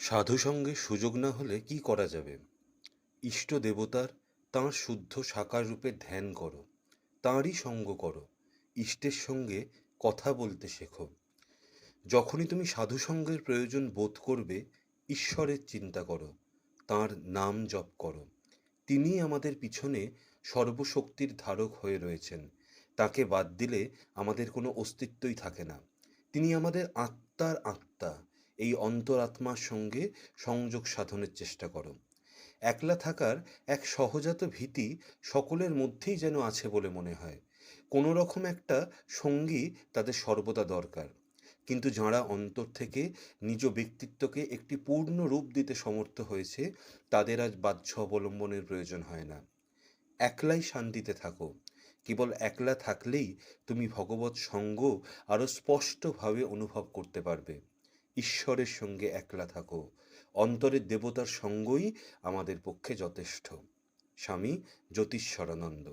সাধু সঙ্গে সুযোগ না হলে কি করা যাবে? ইষ্ট দেবতার তাঁর শুদ্ধ সাকার রূপে ধ্যান করো, তাঁরই সঙ্গ করো, ইষ্টের সঙ্গে কথা বলতে শেখো। যখনই তুমি সাধু সঙ্গের প্রয়োজন বোধ করবে, ঈশ্বরের চিন্তা করো, তাঁর নাম জপ করো। তিনি আমাদের পিছনে সর্বশক্তির ধারক হয়ে রয়েছেন। তাকে বাদ দিলে আমাদের কোনো অস্তিত্বই থাকে না। তিনি আমাদের আত্মার আত্মা। এই অন্তরাত্মার সঙ্গে সংযোগ সাধনের চেষ্টা করো। একলা থাকার এক সহজাত ভীতি সকলের মধ্যেই যেন আছে বলে মনে হয়। কোনো রকম একটা সঙ্গী তাদের সর্বদা দরকার। কিন্তু যাঁরা অন্তর থেকে নিজ ব্যক্তিত্বকে একটি পূর্ণ রূপ দিতে সমর্থ হয়েছে, তাদের আজ বাহ্য অবলম্বনের প্রয়োজন হয় না। একলাই শান্তিতে থাকো। কেবল একলা থাকলেই তুমি ভগবত সঙ্গ আরও স্পষ্টভাবে অনুভব করতে পারবে। ঈশ্বরের সঙ্গে একলা থাকো। অন্তরের দেবতার সঙ্গই আমাদের পক্ষে যথেষ্ট। স্বামী জ্যোতিষ্বরানন্দ